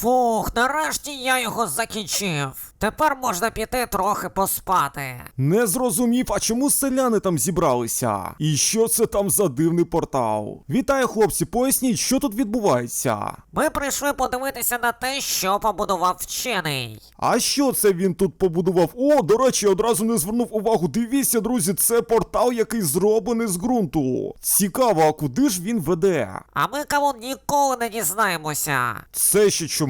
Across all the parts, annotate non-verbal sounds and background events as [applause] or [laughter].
Фух, нарешті я його закінчив. Тепер можна піти трохи поспати. Не зрозумів, а чому селяни там зібралися? І що це там за дивний портал? Вітаю, хлопці, поясніть, що тут відбувається. Ми прийшли подивитися на те, що побудував вчений. А що це він тут побудував? О, до речі, одразу не звернув увагу. Дивіться, друзі, це портал, який зроблений з ґрунту. Цікаво, а куди ж він веде? А ми кавун ніколи не дізнаємося. Це ще чому?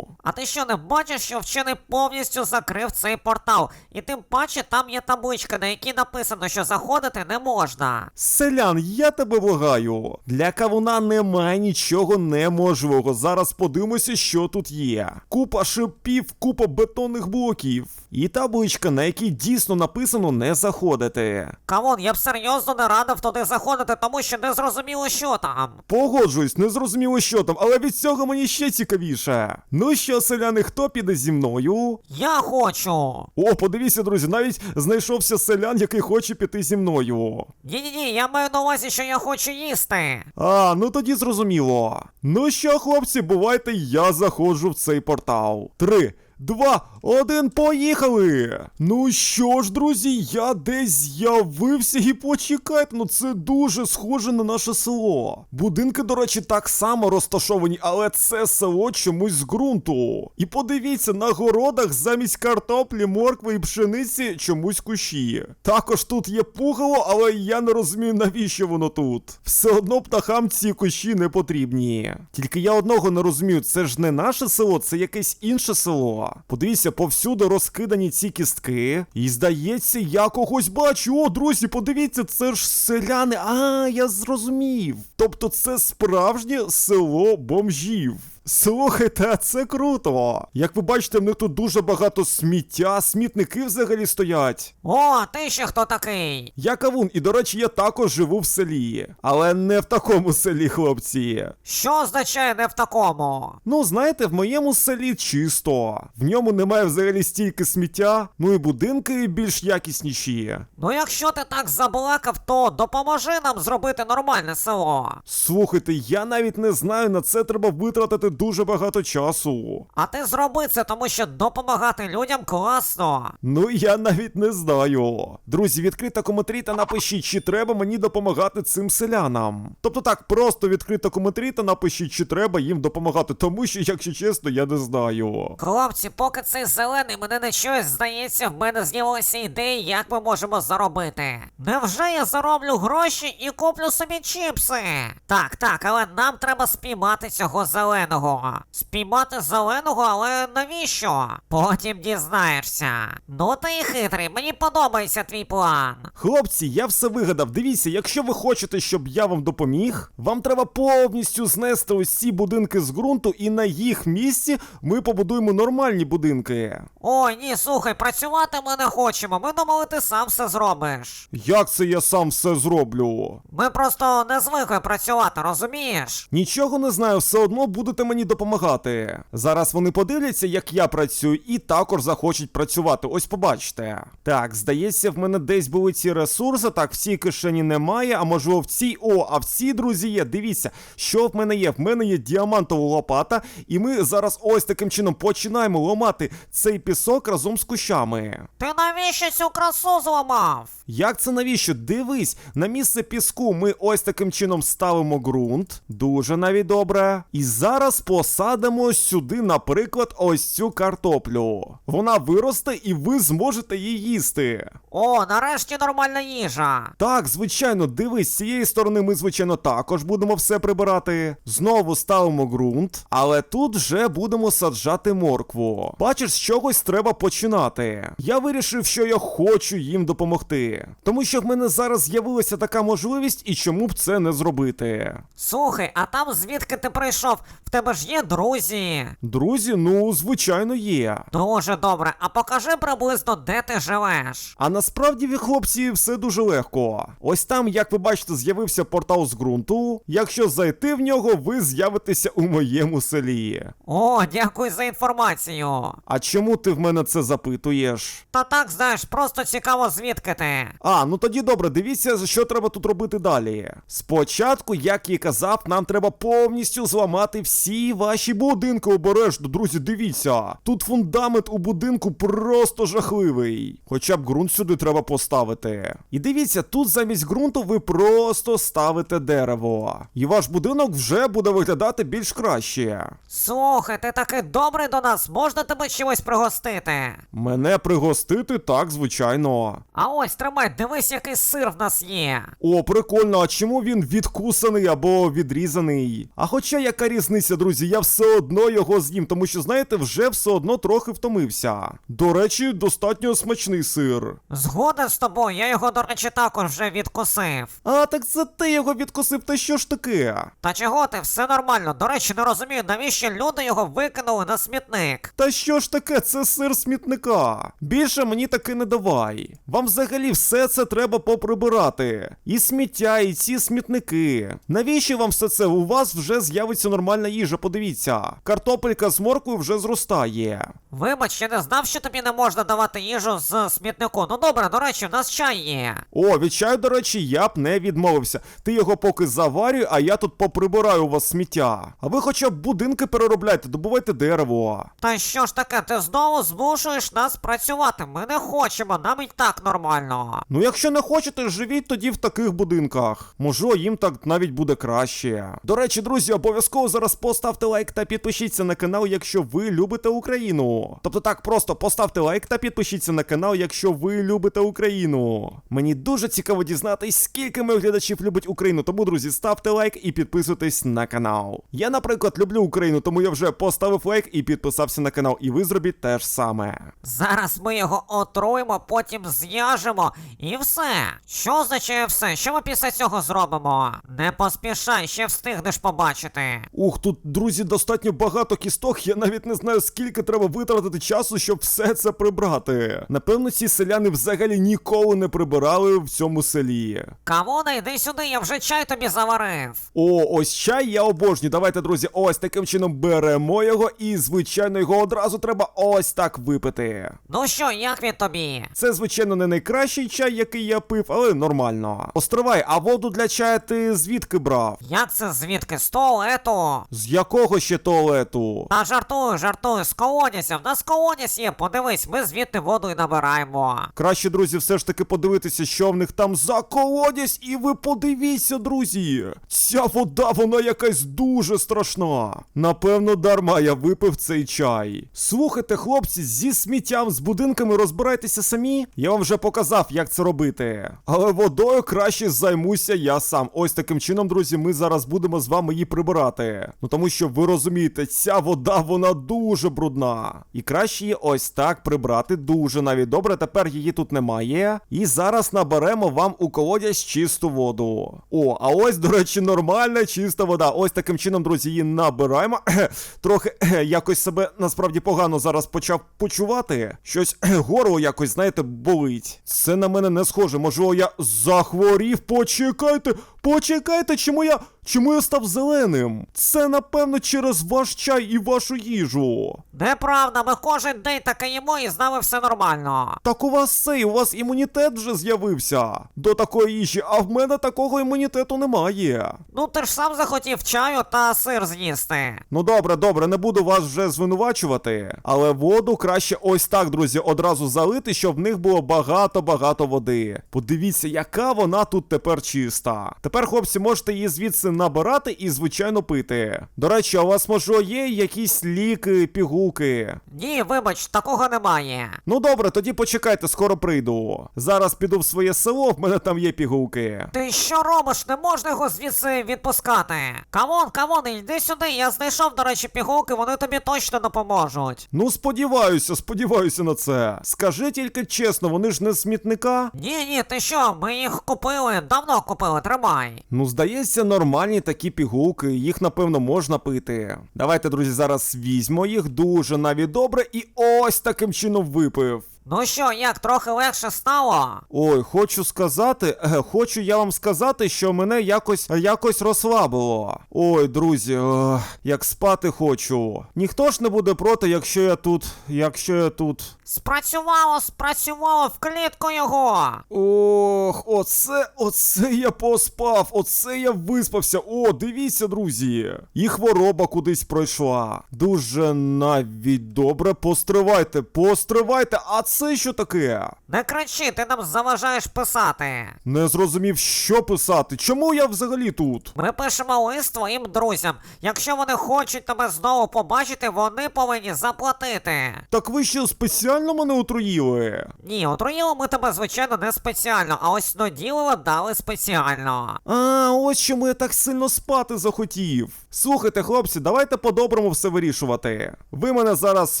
А ти що не бачиш, що вчений повністю закрив цей портал? І тим паче там є табличка, на якій написано, що заходити не можна. Селян, я тебе благаю. Для кавуна немає нічого неможливого. Зараз подивимося, що тут є. Купа шипів, купа бетонних блоків. І табличка, на якій дійсно написано не заходити. Кавун, я б серйозно не радив туди заходити, тому що не зрозуміло, що там. Погоджуюсь, не зрозуміло, що там, але від цього мені ще цікавіше. Ну що, селяни, хто піде зі мною? Я хочу. О, подивіться, друзі, навіть знайшовся селян, який хоче піти зі мною. Ні-ні-ні, я маю на увазі, що я хочу їсти. А, ну тоді зрозуміло. Ну що, хлопці, бувайте, я заходжу в цей портал. Три, два, один, поїхали! Ну що ж, друзі, я десь з'явився і почекайте, ну це дуже схоже на наше село. Будинки, до речі, так само розташовані, але це село чомусь з ґрунту. І подивіться, на городах замість картоплі, моркви і пшениці чомусь кущі. Також тут є пугало, але я не розумію, навіщо воно тут. Все одно птахам ці кущі не потрібні. Тільки я одного не розумію, це ж не наше село, це якесь інше село. Подивіться, повсюди розкидані ці кістки. І здається, я когось бачу. О, друзі, подивіться, це ж селяни. А, я зрозумів. Тобто це справжнє село бомжів. Слухайте, а це круто. Як ви бачите, в них тут дуже багато сміття, смітники взагалі стоять. О, ти ще хто такий? Я кавун, і до речі, я також живу в селі. Але не в такому селі, хлопці. Що означає не в такому? Ну, знаєте, в моєму селі чисто. В ньому немає взагалі стільки сміття, ну і будинки більш якісніші. Ну якщо ти так заблакав, то допоможи нам зробити нормальне село. Слухайте, я навіть не знаю, на це треба витратити дуже багато часу. А ти зроби це, тому що допомагати людям класно. Ну я навіть не знаю. Друзі, відкрито коментарі та напишіть, чи треба мені допомагати цим селянам. Тобто так, просто відкрито коментарі та напишіть, чи треба їм допомагати, тому що, якщо чесно, я не знаю. Хлопці, поки цей зелений мене не чує, здається, в мене з'явилися ідеї, як ми можемо заробити. Невже я зароблю гроші і куплю собі чіпси? Так, так, але нам треба спіймати цього зеленого. Спіймати зеленого, але навіщо? Потім дізнаєшся. Ну ти і хитрий, мені подобається твій план. Хлопці, я все вигадав. Дивіться, якщо ви хочете, щоб я вам допоміг, вам треба повністю знести ці будинки з ґрунту, і на їх місці ми побудуємо нормальні будинки. Ой, ні, слухай, працювати ми не хочемо. Ми думали, ти сам все зробиш. Як це я сам все зроблю? Ми просто не звикли працювати, розумієш? Нічого не знаю, все одно будете мені допомагати. Зараз вони подивляться, як я працюю, і також захочуть працювати. Ось побачите. Так, здається, в мене десь були ці ресурси. Так, в цій кишені немає, а можливо в цій. О, а в цій, друзі, є. Дивіться, що в мене є. В мене є діамантова лопата, і ми зараз ось таким чином починаємо ламати цей пісок разом з кущами. Ти навіщо цю красу зламав? Як це навіщо? Дивись, на місце піску ми ось таким чином ставимо ґрунт. Дуже навіть добре. І зараз посадимо сюди, наприклад, ось цю картоплю. Вона виросте і ви зможете її їсти. О, нарешті нормальна їжа. Так, звичайно, дивись, з цієї сторони ми, звичайно, також будемо все прибирати. Знову ставимо ґрунт, але тут вже будемо саджати моркву. Бачиш, з чогось треба починати. Я вирішив, що я хочу їм допомогти. Тому що в мене зараз з'явилася така можливість, і чому б це не зробити. Слухай, а там звідки ти прийшов? В тебе ж є друзі. Друзі, ну, звичайно, є. Дуже добре, а покажи приблизно, де ти живеш. А насправді, ви, хлопці, все дуже легко. Ось там, як ви бачите, з'явився портал з ґрунту. Якщо зайти в нього, ви з'явитеся у моєму селі. О, дякую за інформацію. А чому ти в мене це запитуєш? Та так, знаєш, просто цікаво, звідки ти. А, ну тоді добре, дивіться, що треба тут робити далі. Спочатку, як і казав, нам треба повністю зламати всі ваші будинки обережно, друзі, дивіться. Тут фундамент у будинку просто жахливий. Хоча б ґрунт сюди треба поставити. І дивіться, тут замість ґрунту ви просто ставите дерево. І ваш будинок вже буде виглядати більш краще. Слухай, ти такий добрий до нас, можна тебе чимось пригостити? Мене пригостити так, звичайно. А ось тримай, дивись, який сир в нас є. О, прикольно, а чому він відкусаний або відрізаний? А хоча яка різниця, друзі, я все одно його з'їм, тому що, знаєте, вже все одно трохи втомився. До речі, достатньо смачний сир. Згоден з тобою, я його, до речі, також вже відкусив. А, так це ти його відкусив, та що ж таке? Та чого ти, все нормально. До речі, не розумію, навіщо люди його викинули на смітник. Та що ж таке, це сир смітника. Більше мені таки не давай. Вам взагалі все це треба поприбирати. І сміття, і ці смітники. Навіщо вам все це? У вас вже з'явиться нормальна їжа, подивіться. Картопелька з морквою вже зростає. Вибач, я не знав, що тобі не можна давати їжу з смітнику. Ну добре, до речі, в нас чай є. О, від чаю, до речі, я б не відмовився. Ти його поки заварюй, а я тут поприбираю у вас сміття. А ви хоча б будинки переробляйте, добувайте дерево. Та що ж таке, ти знову змушуєш нас працювати. Ми не хочемо, нам і так нормально. Ну, якщо не хочете, живіть тоді в таких будинках. Може, їм так навіть буде краще. До речі, друзі, обов'язково зараз поставте лайк та підпишіться на канал, якщо ви любите Україну. Тобто так, просто поставте лайк та підпишіться на канал, якщо ви любите Україну. Мені дуже цікаво дізнатись, скільки моїх глядачів любить Україну. Тому, друзі, ставте лайк і підписуйтесь на канал. Я, наприклад, люблю Україну, тому я вже поставив лайк і підписався на канал. І ви зробіть те ж саме. Зараз ми його отруємо, потім з'яжемо і все. Що означає все? Що ми після цього зробимо? Не поспішай, ще встигнеш побачити. Ух, тут, друзі, достатньо багато кісток. Я навіть не знаю, скільки треба витратити часу, щоб все це прибрати. Напевно, ці селяни взагалі ніколи не прибирали в цьому селі. Кавуна, йди сюди, я вже чай тобі заварив. О, ось чай я обожнюю. Давайте, друзі, ось таким чином беремо його, і звичайно його одразу треба ось так випити. Ну що, як він тобі? Це, звичайно, не найкращий чай, який я пив, але нормально. Остривай, а воду для чаю ти звідки брав? Як це звідки? З туалету? З якого ще туалету? Та жартую, жартую, з колодязя. В нас колодязь є, подивись, ми звідти воду і набираємо. Краще, друзі, все ж таки подивитися, що в них там за колодязь, і ви подивіться, друзі. Ця вода, вона якась дуже страшна. Напевно, дарма я випив цей чай. Слухайте, хлопці, зі сміттям з будинками розбирайтеся самі. Я вам вже показав, як це робити. Але водою краще займуся я сам. Ось таким чином, друзі, ми зараз будемо з вами її прибирати. Ну тому що ви розумієте, ця вода вона дуже брудна. І краще її ось так прибрати дуже навіть добре. Тепер її тут немає. І зараз наберемо вам у колодязь чисту воду. О, а ось, до речі, нормальна чиста вода. Ось таким чином, друзі, її набираємо. [clears throat] Трохи [clears throat] якось себе насправді погано зараз почав почувати. Щось [clears throat] горло якось, знаєте, болить. Це на мене не схоже. Можливо, я захворів. Почекайте, почекайте, чому я. Чому я став зеленим? Це напевно через ваш чай і вашу їжу. Неправда, ми кожен день таке їмо і з нами все нормально. Так у вас цей, у вас імунітет вже з'явився до такої їжі, а в мене такого імунітету немає. Ну ти ж сам захотів чаю та сир з'їсти. Ну добре, добре, не буду вас вже звинувачувати. Але воду краще ось так, друзі, одразу залити, щоб в них було багато-багато води. Подивіться, яка вона тут тепер чиста. Тепер, хлопці, можете її звідси набирати і, звичайно, пити. До речі, а у вас може є якісь ліки, пігулки? Ні, вибач, такого немає. Ну добре, тоді почекайте, скоро прийду. Зараз піду в своє село, в мене там є пігулки. Ти що робиш? Не можна його звідси відпускати. Камон, камон, йди сюди. Я знайшов, до речі, пігулки, вони тобі точно допоможуть. Ну, сподіваюся, сподіваюся на це. Скажи тільки чесно, вони ж не з смітника? Ні, ні, ти що? Ми їх купили, давно купили, тримай. Ну, здається, нормальні такі пігулки, їх напевно можна пити. Давайте, друзі, зараз візьмо їх дуже навіть добре і ось таким чином випив. Ну що, як трохи легше стало? Ой, хочу сказати, е, хочу я вам сказати, що мене якось якось розслабило. Ой, друзі, е, як спати хочу. Ніхто ж не буде проти, якщо я тут, якщо я тут. Спрацювало, спрацювало в клітку його. Ох, оце, оце я поспав, оце я виспався. О, дивіться, друзі. І хвороба кудись пройшла. Дуже навіть добре. Постривайте, постривайте. А це що таке? Не кричи, ти нам заважаєш писати. Не зрозумів, що писати. Чому я взагалі тут? Ми пишемо лист твоїм друзям. Якщо вони хочуть тебе знову побачити, вони повинні заплатити. Так ви що спеціально мене отруїли? Ні, отруїли ми тебе, звичайно, не спеціально, а ось ноділова дали спеціально. А, ось чому я так сильно спати захотів. Слухайте, хлопці, давайте по-доброму все вирішувати. Ви мене зараз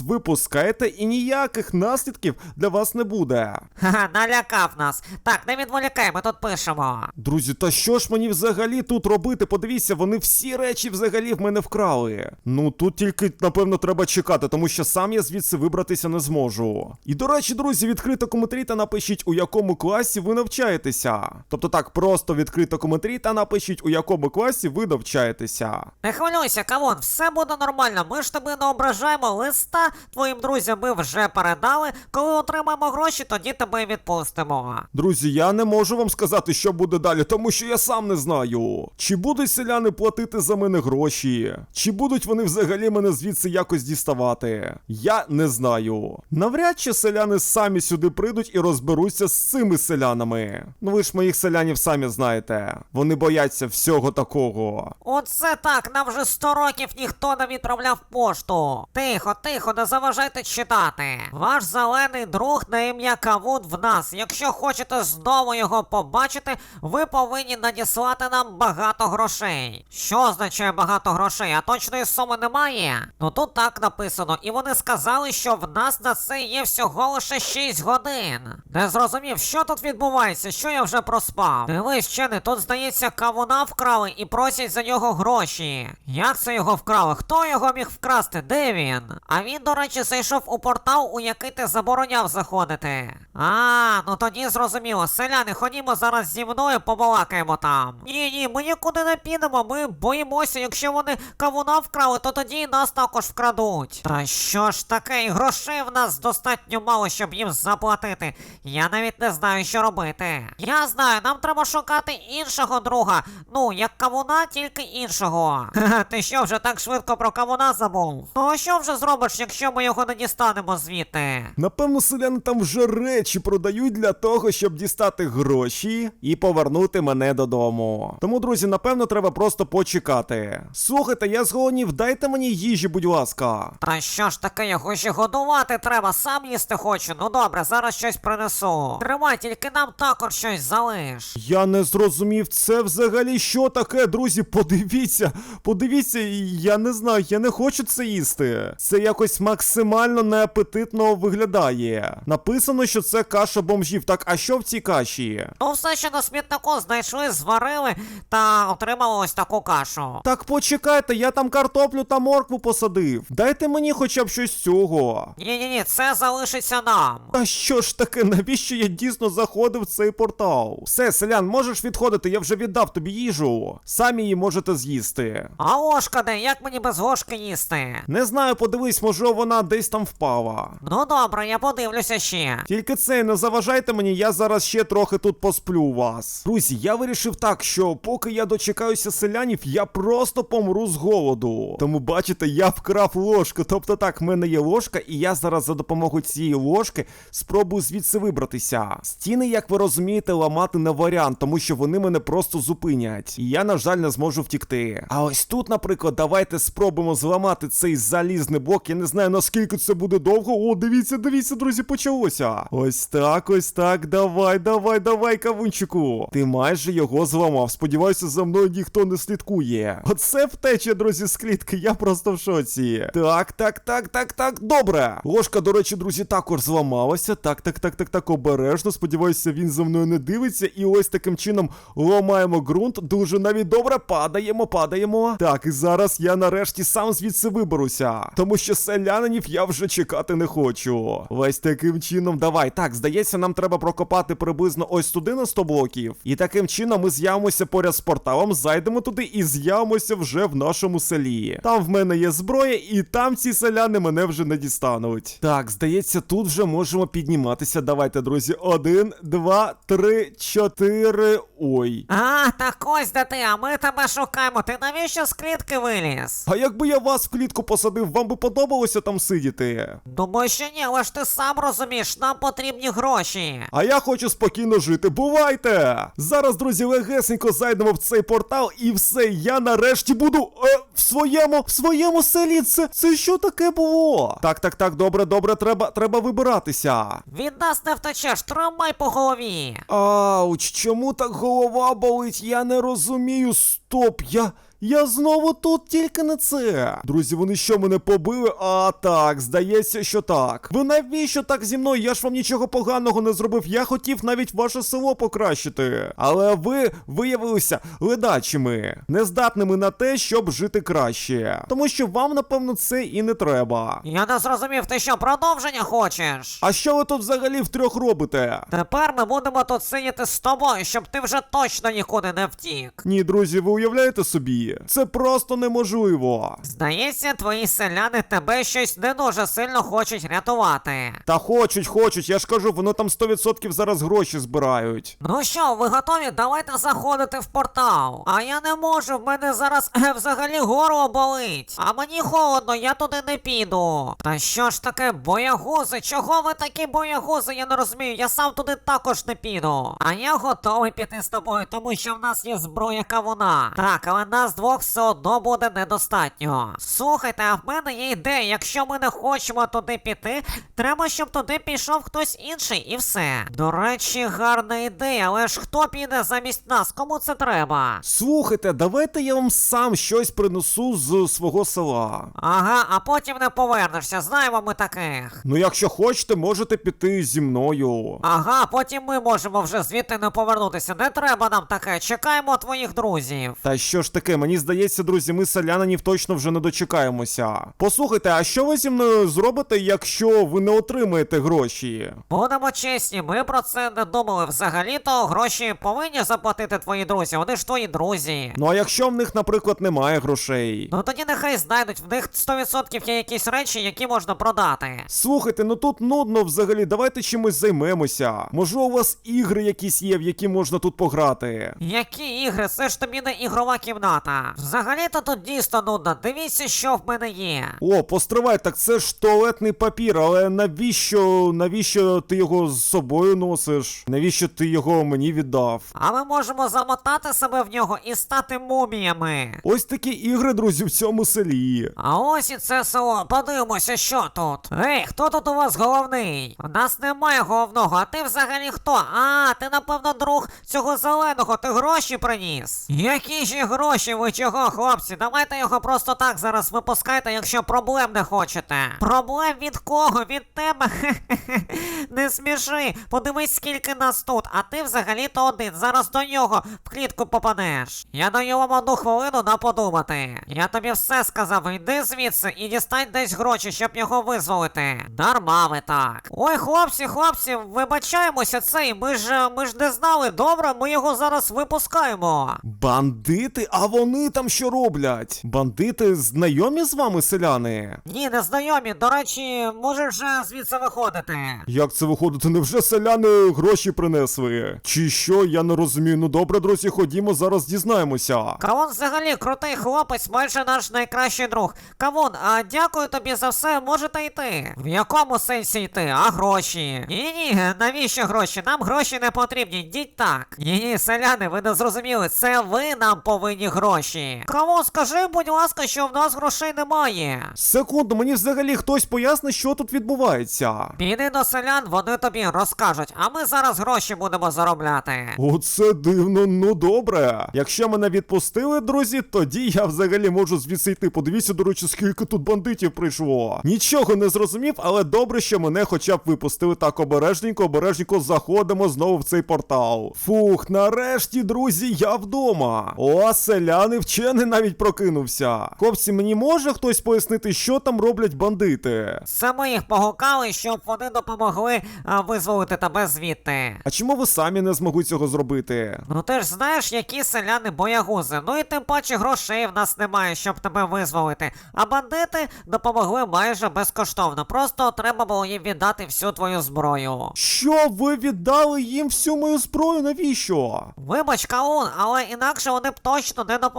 випускаєте і ніяких наслідків для вас не буде. Ха-ха, налякав нас. Так, не відволікай, ми тут пишемо. Друзі, та що ж мені взагалі тут робити? Подивіться, вони всі речі взагалі в мене вкрали. Ну тут тільки, напевно, треба чекати, тому що сам я звідси вибратися не зможу. І до речі, друзі, відкрито коментарі та напишіть, у якому класі ви навчаєтеся. Тобто так, просто відкрито коментарі та напишіть, у якому класі ви навчаєтеся. Не хвилюйся, кавун, все буде нормально. Ми ж тебе не ображаємо. Листа твоїм друзям ми вже передали. Коли отримаємо гроші, тоді тебе відпустимо. Друзі, я не можу вам сказати, що буде далі, тому що я сам не знаю. Чи будуть селяни платити за мене гроші? Чи будуть вони взагалі мене звідси якось діставати? Я не знаю. Навряд чи селяни самі сюди прийдуть і розберуться з цими селянами. Ну ви ж моїх селянів самі знаєте. Вони бояться всього такого. Оце так, нам вже сто років ніхто не відправляв пошту. Тихо, тихо, не заважайте читати. Ваш зелений друг на ім'я Кавун в нас. Якщо хочете знову його побачити, ви повинні надіслати нам багато грошей. Що означає багато грошей? А точної суми немає? Ну тут так написано, і вони сказали, що в нас на це є всього лише 6 годин. Не зрозумів, що тут відбувається, що я вже проспав. Дивись, вчений, тут здається, кавуна вкрали і просять за нього гроші. Як це його вкрали? Хто його міг вкрасти? Де він? А він, до речі, зайшов у портал, у який ти забороняв заходити. А, ну тоді зрозуміло. Селяни, ходімо зараз зі мною, побалакаємо там. Ні, ні, ми нікуди не підемо. Ми боїмося, якщо вони кавуна вкрали, то тоді нас також вкрадуть. Та що ж таке, і грошей в нас достатньо мало, щоб їм заплатити. Я навіть не знаю, що робити. Я знаю, нам треба шукати іншого друга. Ну, як кавуна, тільки іншого. [laughs] Ти що вже так швидко про кавуна забув? Ну а що вже зробиш, якщо ми його не дістанемо звідти? Напевно, селяни там вже речі продають для того, щоб дістати гроші і повернути мене додому. Тому, друзі, напевно, треба просто почекати. Слухайте, я зголоднів, дайте мені їжі, будь ласка. Та що ж таке, його ще годувати треба, сам їсти хочу. Ну добре, зараз щось принесу. Тримай, тільки нам також щось залиш. Я не зрозумів, це взагалі що таке, друзі? Подивіться, подивіться, я не знаю, я не хочу це їсти. Це якось максимально неапетитно виглядає. Написано, що це каша бомжів. Так, а що в цій каші? Ну, все, що на смітнику знайшли, зварили та отримали ось таку кашу. Так почекайте, я там картоплю та моркву посадив. Дайте мені хоча б щось з цього. Ні, ні, ні, це залишиться нам. А що ж таке, навіщо я дійсно заходив в цей портал? Все, селян, можеш відходити, я вже віддав тобі їжу. Самі її можете з'їсти. А ложка де, як мені без ложки їсти? Не знаю, подивись, може вона десь там впала. Ну добре, я подивлюся ще. Тільки це не заважайте мені, я зараз ще трохи тут посплю у вас. Друзі, я вирішив так, що поки я дочекаюся селянів, я просто помру з голоду. Тому бачите, я вкрав ложку. Тобто так, в мене є ложка, і я зараз за допомогою цієї ложки спробую звідси вибратися. Стіни, як ви розумієте, ламати не варіант, тому що вони мене просто зупинять. І я, на жаль, не зможу втікти. А ось тут, наприклад, давайте спробуємо зламати цей залізний блок. Я не знаю наскільки це буде довго. О, дивіться, дивіться, друзі, почалося. Ось так, ось так. Давай, давай, давай, кавунчику. Ти майже його зламав. Сподіваюся, за мною ніхто не слідкує. Оце втеча, друзі, з клітки. Я просто в шоці. Так, так, так, так, так. Добре. Ложка, до речі, друзі, також зламалася. Так, так, так, так, так, обережно. Сподіваюся, він за мною не дивиться. І ось таким чином ламаємо ґрунт. Дуже навіть добре. Падаємо, падаємо. Так, і зараз я нарешті сам звідси виберуся. Тому що селянинів я вже чекати не хочу. Ось Ось таким чином, давай. Так, здається, нам треба прокопати приблизно ось туди на 100 блоків. І таким чином ми з'явимося поряд з порталом, зайдемо туди і з'явимося вже в нашому селі. Там в мене є зброя, і там ці селяни мене вже не дістануть. Так, здається, тут вже можемо підніматися. Давайте, друзі. Один, два, три, чотири. Ой. А, так ось де ти, а ми тебе шукаємо. Ти навіщо з клітки виліз? А якби я вас в клітку посадив, вам би подобалося там сидіти? Думаю, що ні, але ж ти сам розумієш, нам потрібні гроші. А я хочу спокійно жити. Бувайте! Зараз, друзі, легесенько зайдемо в цей портал, і все, я нарешті буду е, в своєму в своєму селі. Це, це що таке було? Так, так, так, добре, добре, треба, треба вибиратися. Від нас не втечеш, тримай по голові. Ауч, чому так голова болить? Я не розумію. Стоп, я. Я знову тут тільки не це. Друзі, вони що мене побили? А так, здається, що так. Ви навіщо так зі мною? Я ж вам нічого поганого не зробив. Я хотів навіть ваше село покращити. Але ви виявилися ледачими, нездатними на те, щоб жити краще. Тому що вам, напевно, це і не треба. Я не зрозумів, ти що, продовження хочеш? А що ви тут взагалі втрьох робите? Тепер ми будемо тут сидіти з тобою, щоб ти вже точно нікуди не втік. Ні, друзі, ви уявляєте собі? Це просто неможливо. Здається, твої селяни тебе щось не дуже сильно хочуть рятувати. Та хочуть, хочуть, я ж кажу, воно там 100% зараз гроші збирають. Ну що, ви готові? Давайте заходити в портал. А я не можу, в мене зараз е, взагалі горло болить. А мені холодно, я туди не піду. Та що ж таке, боягузи? Чого ви такі боягузи? Я не розумію, я сам туди також не піду. А я готовий піти з тобою, тому що в нас є зброя кавуна. Так, але нас двох все одно буде недостатньо. Слухайте, а в мене є ідея, якщо ми не хочемо туди піти, треба, щоб туди пішов хтось інший, і все. До речі, гарна ідея, але ж хто піде замість нас? Кому це треба? Слухайте, давайте я вам сам щось принесу з свого села. Ага, а потім не повернешся, знаємо ми таких. Ну, якщо хочете, можете піти зі мною. Ага, потім ми можемо вже звідти не повернутися. Не треба нам таке. Чекаємо твоїх друзів. Та що ж таке, мені здається, друзі, ми селянинів точно вже не дочекаємося. Послухайте, а що ви зі мною зробите, якщо ви не отримаєте гроші? Будемо чесні, ми про це не думали. Взагалі-то гроші повинні заплатити твої друзі. Вони ж твої друзі. Ну а якщо в них, наприклад, немає грошей? Ну тоді нехай знайдуть, в них 100% є якісь речі, які можна продати. Слухайте, ну тут нудно взагалі, давайте чимось займемося. Може, у вас ігри якісь є, в які можна тут пограти? Які ігри? Це ж тобі не ігрова кімната. Взагалі-то тут дійсно нудно. Дивіться, що в мене є. О, постривай, так це ж туалетний папір, але навіщо, навіщо ти його з собою носиш? Навіщо ти його мені віддав? А ми можемо замотати себе в нього і стати муміями. Ось такі ігри, друзі, в цьому селі. А ось і це село. Подивимося, що тут. Ей, хто тут у вас головний? У нас немає головного, а ти взагалі хто? А, ти напевно друг цього зеленого, ти гроші приніс. Які ж гроші? Ви чого, хлопці? Давайте його просто так зараз випускайте, якщо проблем не хочете. Проблем від кого? Від тебе? [laughs] Не сміши. Подивись, скільки нас тут, а ти взагалі-то один. Зараз до нього в клітку попадеш. Я даю вам одну хвилину на подумати. Я тобі все сказав, йди звідси і дістань десь гроші, щоб його визволити. Дарма ви так. Ой, хлопці, хлопці, вибачаємося цей. Ми ж ми ж не знали. Добре, ми його зараз випускаємо. Бандити? А вони там що роблять? Бандити знайомі з вами, селяни? Ні, не знайомі. До речі, можеш вже звідси виходити. Як це виходить? Невже селяни гроші принесли? Чи що? Я не розумію. Ну добре, друзі, ходімо, зараз дізнаємося. Кавун взагалі крутий хлопець, майже наш найкращий друг. Кавун, а дякую тобі за все, можете йти. В якому сенсі йти? А гроші? Ні, ні, навіщо гроші? Нам гроші не потрібні, йдіть так. Ні, ні, селяни, ви не зрозуміли, це ви нам повинні гроші. Кавун, скажи, будь ласка, що в нас грошей немає. Секунду, мені взагалі хтось пояснить, що тут відбувається. Піди до селян, вони тобі розкажуть, а ми зараз гроші будемо заробляти. Оце дивно, ну добре. Якщо мене відпустили, друзі, тоді я взагалі можу звідси йти. Подивіться, до речі, скільки тут бандитів прийшло. Нічого не зрозумів, але добре, що мене хоча б випустили так обережненько, обережненько заходимо знову в цей портал. Фух, нарешті, друзі, я вдома. О, селян не вчений навіть прокинувся. Хлопці, мені може хтось пояснити, що там роблять бандити? Це ми їх погукали, щоб вони допомогли а, визволити тебе звідти. А чому ви самі не змогли цього зробити? Ну ти ж знаєш, які селяни боягузи. Ну і тим паче грошей в нас немає, щоб тебе визволити. А бандити допомогли майже безкоштовно. Просто треба було їм віддати всю твою зброю. Що ви віддали їм всю мою зброю? Навіщо? Вибач, Каун, але інакше вони б точно не допомогли.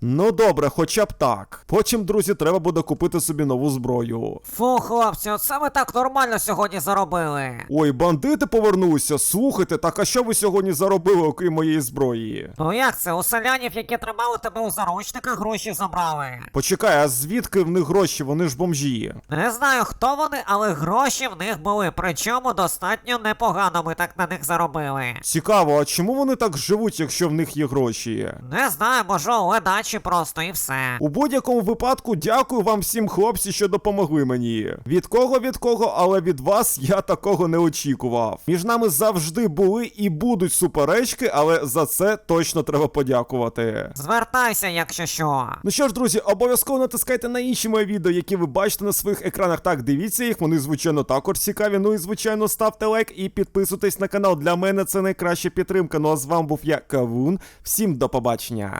Ну добре, хоча б так. Потім, друзі, треба буде купити собі нову зброю. Фу, хлопці, оце ми так нормально сьогодні заробили. Ой, бандити повернулися. Слухайте, так а що ви сьогодні заробили, окрім моєї зброї? Ну як це? У селянів, які тримали тебе у заручниках, гроші забрали. Почекай, а звідки в них гроші? Вони ж бомжі. Не знаю, хто вони, але гроші в них були. Причому достатньо непогано ми так на них заробили. Цікаво, а чому вони так живуть, якщо в них є гроші? Не знаю, може, ледачі просто і все. У будь-якому випадку дякую вам всім, хлопці, що допомогли мені. Від кого від кого, але від вас я такого не очікував. Між нами завжди були і будуть суперечки, але за це точно треба подякувати. Звертайся, якщо що. Ну що ж, друзі, обов'язково натискайте на інші мої відео, які ви бачите на своїх екранах. Так, дивіться їх, вони звичайно також цікаві. Ну і звичайно, ставте лайк і підписуйтесь на канал. Для мене це найкраща підтримка. Ну а з вами був я, Кавун. Всім до побачення.